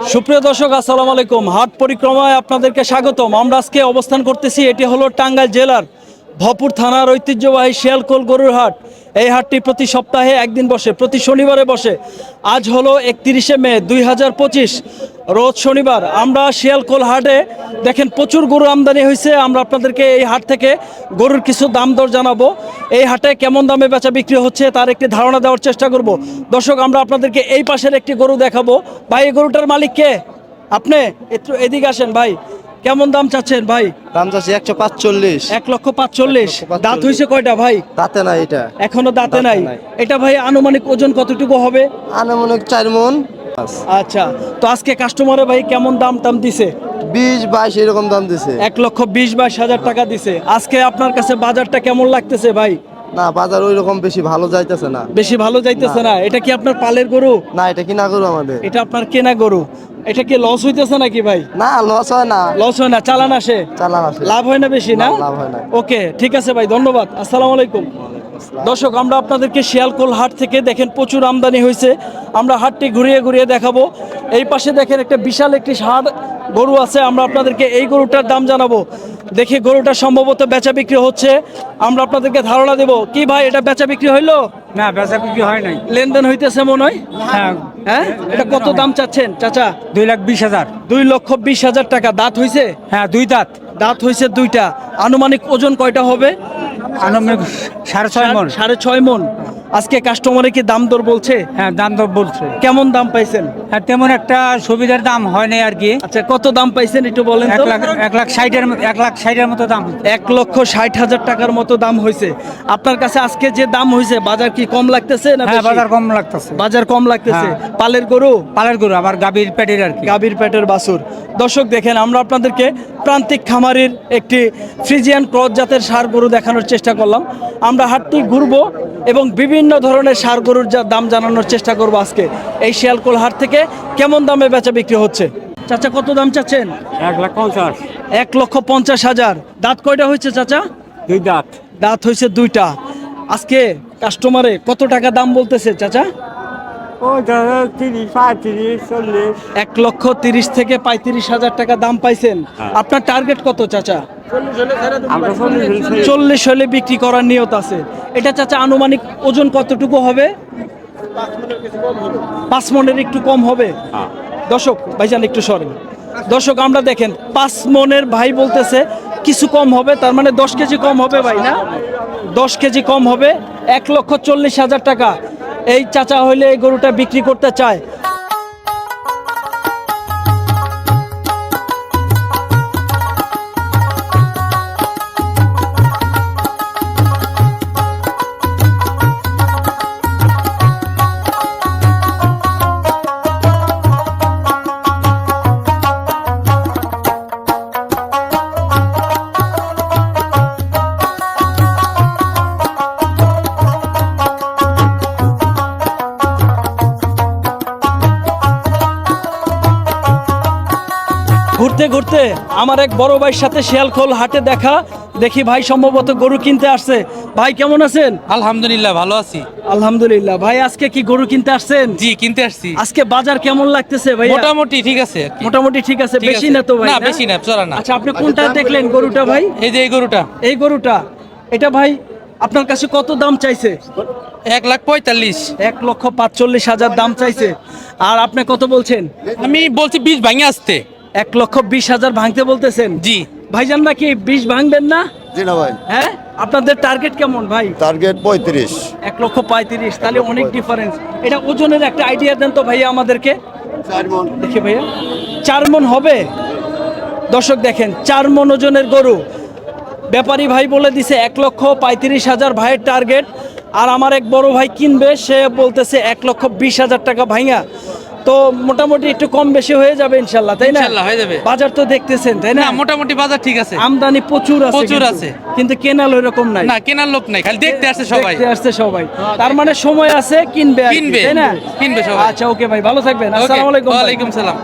সুপ্রিয় দর্শক, আসসালামু আলাইকুম। হাট পরিক্রমায় আপনাদেরকে স্বাগতম। আমরা আজকে অবস্থান করতেছি, এটি হলো টাঙ্গাইল জেলার ভপুর থানার ঐতিহ্যবাহী শিয়ালকোল গরুর হাট। এই হাটটি প্রতি সপ্তাহে একদিন বসে, প্রতি শনিবারে বসে। আজ হলো একত্রিশে মে দুই হাজার পঁচিশ। রোজ শনিবার আমরা শিয়ালকোল হাটে দেখেন প্রচুর গরু আমদানি হয়েছে। আমরা আপনাদেরকে এই হাট থেকে গরুর কিছু দাম দর জানাব। এই হাটে কেমন দামে বেচা বিক্রি হচ্ছে তার একটি ধারণা দেওয়ার চেষ্টা করব। দর্শক আমরা আপনাদেরকে এই পাশের একটি গরু দেখাবো। ভাই এই গরুটার মালিক কে? আপনি একটু এদিকে আসেন ভাই। কেমন দাম চাচ্ছেন ভাই? দাম চাচ্ছি একশো পাঁচচল্লিশ। এক লক্ষ পাঁচচল্লিশ। দাঁত হয়েছে কয়টা ভাই? দাঁতে নাই এটা। এখনও দাঁতে নাই। এটা ভাই আনুমানিক ওজন কতটুকু হবে? আনুমানিক চার মন। আচ্ছা তো আজকে কাস্টমারে ভাই কেমন দাম টাম দিছে? বিশ বাইশ এরকম দাম দিছে। এক লক্ষ বিশ বাইশ হাজার টাকা দিছে। আজকে আপনার কাছে বাজারটা কেমন লাগতেছে ভাই? না বাজার ওই রকম বেশি ভালো যাইতেছে না। বেশি ভালো যাইতেছে না। এটা কি আপনার পালের গরু? না এটা কিনা করু আমাদের। এটা আপনার কেনা গরু। এটা কি লস হইতেছে নাকি ভাই? না লস হয় না। লস হয় না চালান আসে। চালান আছে লাভ হয় না বেশি না, লাভ হয় না। ওকে ঠিক আছে ভাই ধন্যবাদ। আসসালামু আলাইকুম। দর্শক আমরা আপনাদেরকে শিয়ালকোল হাট থেকে দেখেন প্রচুর আমদানি হয়েছে। আমরা হাটটি ঘুরিয়ে ঘুরিয়ে দেখাবো। এই পাশে দেখেন একটা বিশাল একটি ষাঁড় গরু আছে আমরা আপনাদেরকে এই গরুটার দাম জানাব। দেখি গরুটা সম্ভবত বেচা বিক্রি হচ্ছে। আমরা আপনাদেরকে ধারণা দেব। কি ভাই এটা বেচা বিক্রি হইল? না বেচা বিক্রি হয় নাই। লেনদেন হইতেছে মনে হয়? হ্যাঁ। হ্যাঁ? এটা কত দাম চাচ্ছেন চাচা? দুই লাখ বিশ হাজার। দুই লক্ষ বিশ হাজার টাকা। দাঁত হইছে? হ্যাঁ দুই দাঁত। দাঁত হয়েছে দুইটা। আনুমানিক ওজন কয়টা হবে? আনুমানিক সাড়ে ছয় মন। সাড়ে ছয় মন। আজকে কাস্টমারে কি দাম দর বলছে? হ্যাঁ দাম তো বলছে। কেমন দাম পাইছেন? হ্যাঁ তেমন একটা সুবিধার দাম হয় নাই আর কি। আচ্ছা কত দাম পাইছেন একটু বলেন এক লাখ এক লাখ ষাটের এক লাখ ষাটের মতো দাম। এক লক্ষ ষাট হাজার টাকার মতো দাম হয়েছে। আপনার কাছে আজকে যে দাম হয়েছে বাজার কি কম লাগতেছে না হ্যাঁ বাজার কম লাগতেছে। বাজার কম লাগতেছে। হ্যাঁ। পালের গরু? পালের গরু আবার গাভীর পেটের আর কি। গাভীর পেটের বাছুর। দর্শক দেখেন আমরা আপনাদেরকে প্রান্তিক খামারির একটি ফ্রিজিয়ান ক্রস জাতের সার গরু দেখানোর চেষ্টা করলাম। আমরা হাটটি ঘুরবো এবং বিভিন্ন ধরনের সার গরুর যা দাম জানানোর চেষ্টা করব আজকে। এই শিয়ালকোল হাট থেকে কেমন দামে বেচা বিক্রি হচ্ছে? চাচা কত দাম চাচ্ছেন? এক লাখ পঞ্চাশ। এক লক্ষ পঞ্চাশ হাজার। দাঁত কয়টা হয়েছে চাচা? দুই দাঁত। দাঁত হয়েছে দুইটা। আজকে কাস্টমারে কত টাকা দাম বলতেছে চাচা ওই তিরিশ পঁয়ত্রিশ চল্লিশ এক লক্ষ তিরিশ থেকে পঁয়ত্রিশ হাজার টাকা দাম পাইছেন। আপনার টার্গেট কত চাচা? চল্লিশ হলে বিক্রি করার নিয়ত আছে। এটা চাচা আনুমানিক ওজন কতটুকু হবে? পাঁচ মনের একটু কম হবে। দর্শক ভাইজান একটু সরেন। দর্শক আমরা দেখেন পাঁচ মনের ভাই বলতেছে কিছু কম হবে তার মানে দশ কেজি কম হবে ভাই না? দশ কেজি কম হবে এক লক্ষ চল্লিশ হাজার টাকা। এই চাচা হইলে এই গরুটা বিক্রি করতে চায়। ঘুরতে ঘুরতে আমার এক বড় ভাইয়ের সাথে শিয়ালখোল হাটে দেখা দেখি ভাই সম্ভবত গরু কিনতে আসছে। ভাই কেমন আছেন? আলহামদুলিল্লাহ ভালো আছি। আলহামদুলিল্লাহ। ভাই আজকে কি গরু কিনতে আসছেন? জি কিনতে আসছি। আজকে বাজার কেমন লাগতেছে ভাই মোটামুটি ঠিক আছে আর কি। মোটামুটি ঠিক আছে। ঠিক বেশি আছে। না তো ভাই না বেশি না চড়া না। আচ্ছা আপনি কোনটা দেখলেন গরুটা ভাই? এই যে এই গরুটা। এই গরুটা। এটা ভাই আপনার কাছে কত দাম চাইছে? এক লাখ পঁয়তাল্লিশ। এক লক্ষ পাঁচচল্লিশ হাজার দাম চাইছে। আর আপনি কত বলছেন? আমি বলছি বীজ ভাঙে আসতে। এক লক্ষ বিশ হাজার ভাঙতে বলতেছেন? জি। ভাইজান নাকি বিশ ভাঙবেন না? জি না ভাই। হ্যাঁ? আপনাদের টার্গেট কেমন ভাই? টার্গেট পঁয়ত্রিশ। এক লক্ষ পঁয়ত্রিশ তাহলে অনেক ডিফারেন্স এটা ওজনের একটা আইডিয়া দেন তো ভাইয়া আমাদেরকে। দেখি ভাইয়া। চার মন হবে? দর্শক দেখেন চার মন ওজনের গরু। ব্যাপারী ভাই বলে দিছে এক লক্ষ পঁয়ত্রিশ হাজার ভাইয়ের টার্গেট আর আমার এক বড় ভাই কিনবে সে বলতেছে এক লক্ষ বিশ হাজার টাকা ভাইয়া। তো মোটামুটি একটু কম বেশি হয়ে যাবে ইনশাল্লাহ তাই না? ইনশাল্লাহ হয়ে যাবে। বাজার তো দেখতেছেন তাই না? মোটামুটি বাজার ঠিক আছে। আমদানি প্রচুর আছে প্রচুর আছে। কিন্তু কেনাল ওই রকম নাই। না কেনার লোক নাই খালি দেখতে আসছে সবাই। দেখতে আসছে সবাই। তার মানে সময় আছে কিনবে কিনবে, তাই না? কিনবে সবাই। আচ্ছা ওকে ভাই ভালো থাকবেন। আসসালামু আলাইকুম ভাই। ওয়ালাইকুম সালাম।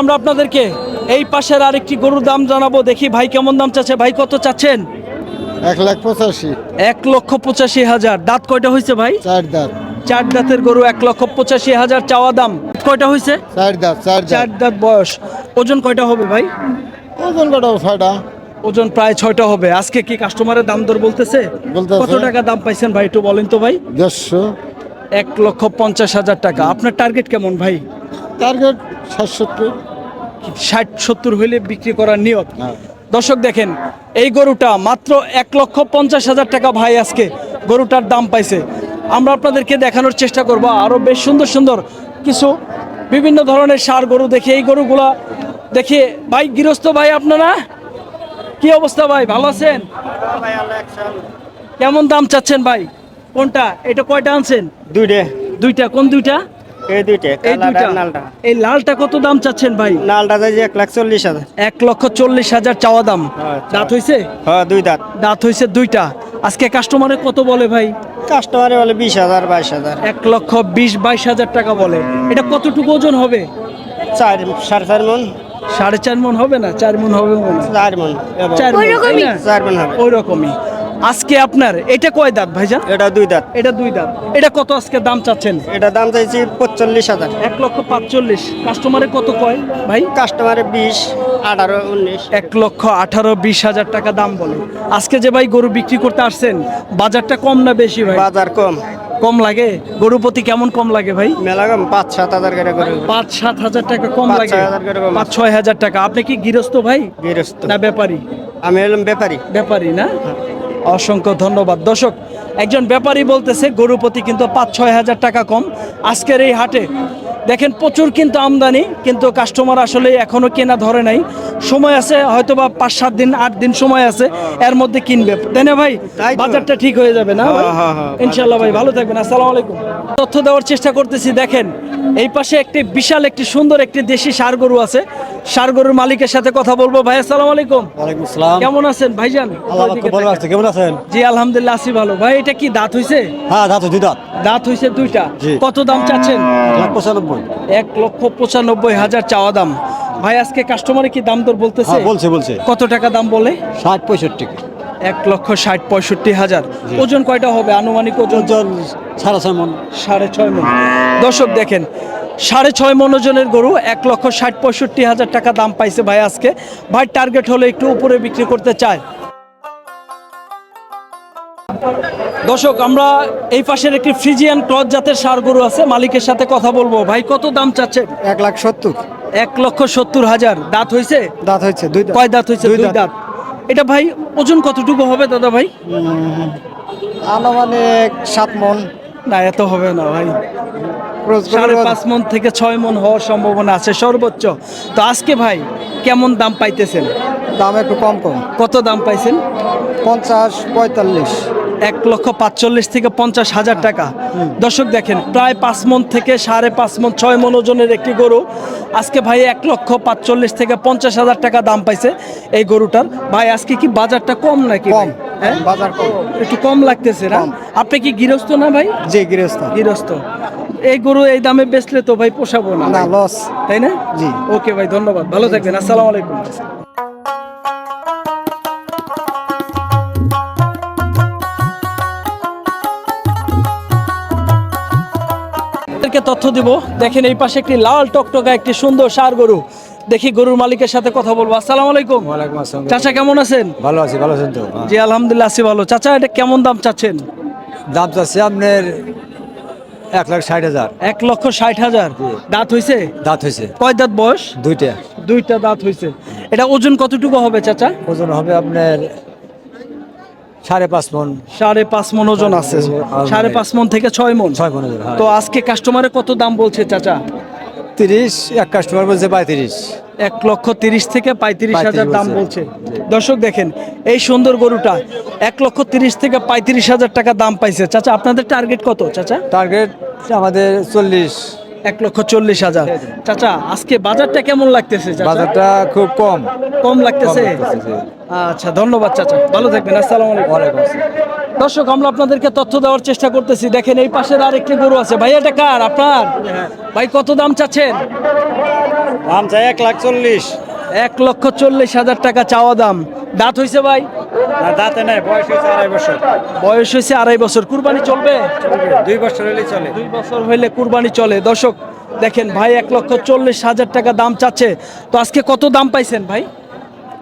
আমরা আপনাদেরকে এই পাশের আরেকটি গরুর দাম জানাব দেখি ভাই কেমন দাম চাচ্ছে ভাই কত চাচ্ছেন? এক লাখ পঁচাশি। এক লক্ষ পঁচাশি হাজার। দাঁত কয়টা হয়েছে ভাই? চার দাঁত। চার দাঁতের গরু এক লক্ষ পঁচাশি হাজার। চাওয়া দাম কয়টা হয়েছে চার দাঁত চার চার দাঁত বয়স। ওজন কয়টা হবে ভাই? ওজন কটা ছয়টা। ওজন প্রায় ছয়টা হবে। আজকে কি কাস্টমারের দাম দর বলতেছে। কত টাকা দাম পাইছেন ভাই একটু বলেন তো ভাই? দেড়শো। এক লক্ষ পঞ্চাশ হাজার টাকা। আপনার টার্গেট কেমন ভাই? টার্গেট সাতষট্টি ষাট সত্তর হইলে বিক্রি করার নিয়ত। হ্যাঁ। দর্শক দেখেন এই গরুটা মাত্র এক লক্ষ পঞ্চাশ হাজার টাকা ভাই আজকে গরুটার দাম পাইছে। আমরা আপনাদেরকে দেখানোর চেষ্টা করব আরও বেশ সুন্দর সুন্দর কিছু বিভিন্ন ধরনের সার গরু দেখে এই গরুগুলা দেখে ভাই গৃহস্থ ভাই আপনারা? কি অবস্থা ভাই ভালো আছেন? কেমন দাম চাচ্ছেন ভাই? কোনটা এটা কয়টা আনছেন? দুইটা। দুইটা কোন দুইটা? এই দুইটা এই দুইটা। এই লালটা কত দাম চাচ্ছেন ভাই? নালটা যাই এক লাখ চল্লিশ হাজার। এক লক্ষ চল্লিশ হাজার চাওয়া দাম। আচ্ছা। দাঁত হইছে? হ্যাঁ দুই দাঁত। দাঁত হইছে দুইটা। আজকে কাস্টমারে কত বলে ভাই? কাস্টমারে বলে বিশ হাজার বাইশ হাজার। এক লক্ষ বিশ বাইশ হাজার টাকা বলে। এটা কতটুকু ওজন হবে? চার সাড়ে চার মন। সাড়ে চার মন হবে না? চার মন হবে। চার মন। চার মন হবে। ওই রকমই আজকে আপনার এটা কয় দাঁত ভাইজান? এটা দুই দাঁত। এটা দুই দাঁত। এটা কত আজকে দাম চাচ্ছেন? এটা দাম চাইছি পঁচল্লিশ হাজার। এক লক্ষ পাঁচচল্লিশ। কাস্টমারে কত কয় ভাই? কাস্টমারে বিশ আঠারো উনিশ। এক লক্ষ আঠারো বিশ হাজার টাকা দাম বলে। আজকে যে ভাই গরু বিক্রি করতে আসছেন বাজারটা কম না বেশি ভাই? বাজার কম। কম লাগে? গরু প্রতি কেমন কম লাগে ভাই? মেলা কম পাঁচ সাত হাজার করে পাঁচ সাত হাজার টাকা কম লাগে। ছয় হাজার পাঁচ ছয় হাজার টাকা। আপনি কি গৃহস্থ ভাই? গৃহস্থ। না ব্যাপারী? আমি হলাম ব্যাপারী। ব্যাপারী না? অসংখ্য ধন্যবাদ। দর্শক, একজন ব্যাপারী বলতেছে গরুপতি কিন্তু পাঁচ ছয় হাজার টাকা কম। আজকের এই হাটে দেখেন প্রচুর কিন্তু আমদানি কিন্তু কাস্টমার আসলে এখনও কেনা ধরে নাই। সময় আছে হয়তো বা পাঁচ সাত দিন আট দিন সময় আছে এর মধ্যে কিনবে। তাই না ভাই? বাজারটা ঠিক হয়ে যাবে না? হ্যাঁ, হ্যাঁ, হ্যাঁ, ইনশাল্লাহ ভাই ভালো থাকবেন আসসালামু আলাইকুম। তথ্য দেওয়ার চেষ্টা করতেছি দেখেন এই পাশে একটি বিশাল একটি সুন্দর একটি দেশি সার গরু আছে। সার গরুর মালিকের সাথে কথা বলব ভাই আসসালামু আলাইকুম। ওয়ালাইকুম আসসালাম। কেমন আছেন ভাইজান? আল্লাহ খুব ভালো আছে কেমন আছেন? জি আলহামদুলিল্লাহ আছি ভালো। ভাই এটা কি দাঁত হইছে? হ্যাঁ দাঁত দুই দাঁত। দাঁত হইছে দুইটা। কত দাম চাচ্ছেন? পঁচানব্বই। এক লক্ষ পঁচানব্বই হাজার চাওয়া দাম। ভাই আজকে কাস্টমারে কি দাম দর বলতেছে? হ্যাঁ বলছে বলছে। কত টাকা দাম বলে? ষাট পঁয়ষট্টি। এক লক্ষ ষাট পঁয়ষট্টি হাজার। ওজন কয়টা হবে? আনুমানিক ওজন? ওজন সাড়ে ছয় মন। সাড়ে ছয় মন। দর্শক দেখেন সাড়ে ছয় মন ওজনের গরু এক লক্ষ ষাট পঁয়ষট্টি হাজার টাকা দাম পাইছে ভাই আজকে। ভাই টার্গেট হলে একটু উপরে বিক্রি করতে চায়। দর্শক আমরা এই পাশের একটি ফ্রিজিয়ান ক্রস জাতের সার গরু আছে মালিকের সাথে কথা বলব। ভাই কত দাম চাচ্ছে এক লাখ সত্তর। এক লক্ষ সত্তর হাজার। দাঁত হয়েছে? দাঁত হয়েছে দুই কয় দাঁত হয়েছে? দুই দাঁত। এটা ভাই ওজন কতটুকু হবে দাদা ভাই? আনুমানিক সাত মন। না এত হবে না ভাই। সাড়ে পাঁচ মন থেকে ছয় মন হওয়ার সম্ভাবনা আছে সর্বোচ্চ। তো আজকে ভাই কেমন দাম পাইতেছেন? দাম একটু কম কম। কত দাম পাইছেন? পঞ্চাশ পঁয়তাল্লিশ। এক লক্ষ পাঁচচল্লিশ থেকে পঞ্চাশ হাজার টাকা। দর্শক দেখেন প্রায় পাঁচ মন থেকে সাড়ে পাঁচ মন ছয় মন ওজনের একটি গরু। আজকে ভাই এক লক্ষ পাঁচচল্লিশ থেকে পঞ্চাশ হাজার টাকা দাম পাইছে এই গরুটার। ভাই আজকে কি বাজারটা কম নাকি কম হ্যাঁ? বাজার কম। একটু কম লাগতেছে না? আপনি কি গৃহস্থ না ভাই? জি গৃহস্থ। গৃহস্থ। এই গরু এই দামে বেচলে তো ভাই পোষাবো না। না লস তাই না? জি। ওকে ভাই ধন্যবাদ। ভালো থাকবেন। আসসালামু আলাইকুম। আপনাদেরকে তথ্য দিব। দেখেন এই পাশে একটি লাল টকটকা একটি সুন্দর সার গরু। দেখি গরুর মালিকের সাথে কথা বলব। আসসালামু আলাইকুম। ওয়ালাইকুম আসসালাম। চাচা কেমন আছেন? ভালো আছি ভালো আছেন তো? জি আলহামদুলিল্লাহ আছি ভালো। চাচা এটা কেমন দাম চাচ্ছেন? দাম চাচ্ছে আপনার এক লাখ ষাট হাজার। এক লক্ষ ষাট হাজার। দাঁত হইছে? দাঁত হয়েছে কয় দাঁত বয়স? দুইটা। দুইটা দাঁত হইছে। এটা ওজন কতটুকু হবে চাচা? ওজন হবে আপনার সাড়ে পাঁচ মন। সাড়ে পাঁচ মন ওজন আছে। সাড়ে পাঁচ মন। থেকে ছয় মন। ছয় মন ওজন, হ্যাঁ। তো আজকে কাস্টমারে কত দাম বলছে চাচা? তিরিশ এক কাস্টমার বলছে পঁয়ত্রিশ। এক লক্ষ তিরিশ থেকে পঁয়ত্রিশ হাজার দাম। বলছে। দর্শক দেখেন এই সুন্দর গরুটা এক লক্ষ তিরিশ থেকে পঁয়ত্রিশ হাজার টাকা দাম পাইছে। চাচা আপনাদের টার্গেট কত চাচা? টার্গেট আমাদের চল্লিশ। এক লক্ষ চল্লিশ হাজার। চাচা আজকে বাজারটা কেমন লাগতেছে বাজারটা খুব কম। কম লাগতেছে? আচ্ছা ধন্যবাদ চাচা। ভালো থাকবেন আসসালামু আলাইকুম। আসসালাম। দর্শক আমরা আপনাদেরকে তথ্য দেওয়ার চেষ্টা করতেছি। দেখেন এই পাশের আরেকটি গরু আছে। ভাই এটা কার? আপনার? ভাই কত দাম চাচ্ছেন? দাম চাই এক লাখ চল্লিশ। এক লক্ষ চল্লিশ হাজার টাকা চাওয়া দাম। দাঁত হইছে ভাই? দাঁতে নাই বয়স হয়েছে আড়াই বছর। বয়স হয়েছে আড়াই বছর। কুরবানি চলবে? দুই বছর হলে চলে। দুই বছর হইলে কুরবানি চলে। দর্শক দেখেন ভাই এক লক্ষ চল্লিশ হাজার টাকা দাম চাচ্ছে। তো আজকে কত দাম পাইছেন ভাই?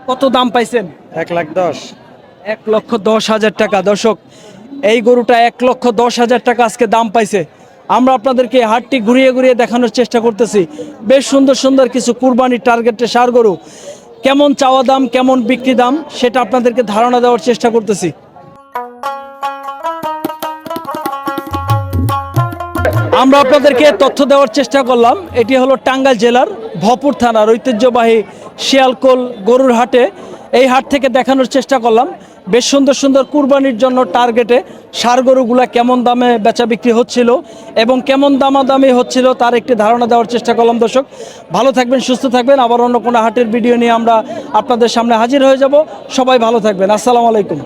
কত দাম পাইছেন? এক লাখ দশ। এক লক্ষ দশ হাজার টাকা। দর্শক এই গরুটা এক লক্ষ দশ হাজার টাকা আজকে দাম পাইছে। আমরা আপনাদেরকে হাটটি ঘুরিয়ে ঘুরিয়ে দেখানোর চেষ্টা করতেছি। বেশ সুন্দর সুন্দর কিছু কুরবানির টার্গেটে সার গরু। কেমন চাওয়া দাম, কেমন বিক্রি দাম, সেটা আপনাদেরকে ধারণা দেওয়ার চেষ্টা করতেছি। আমরা আপনাদেরকে তথ্য দেওয়ার চেষ্টা করলাম। এটি হলো টাঙ্গাইল জেলার ভপুর থানার ঐতিহ্যবাহী শিয়ালকোল গরুর হাটে। এই হাট থেকে দেখানোর চেষ্টা করলাম। বেশ সুন্দর সুন্দর কুরবানির জন্য টার্গেটে সার গরুগুলা কেমন দামে বেচা বিক্রি হচ্ছিল এবং কেমন দামাদামি হচ্ছিল তার একটি ধারণা দেওয়ার চেষ্টা করলাম দর্শক। ভালো থাকবেন, সুস্থ থাকবেন। আবার অন্য কোনো হাটের ভিডিও নিয়ে আমরা আপনাদের সামনে হাজির হয়ে যাব। সবাই ভালো থাকবেন। আসসালামু আলাইকুম।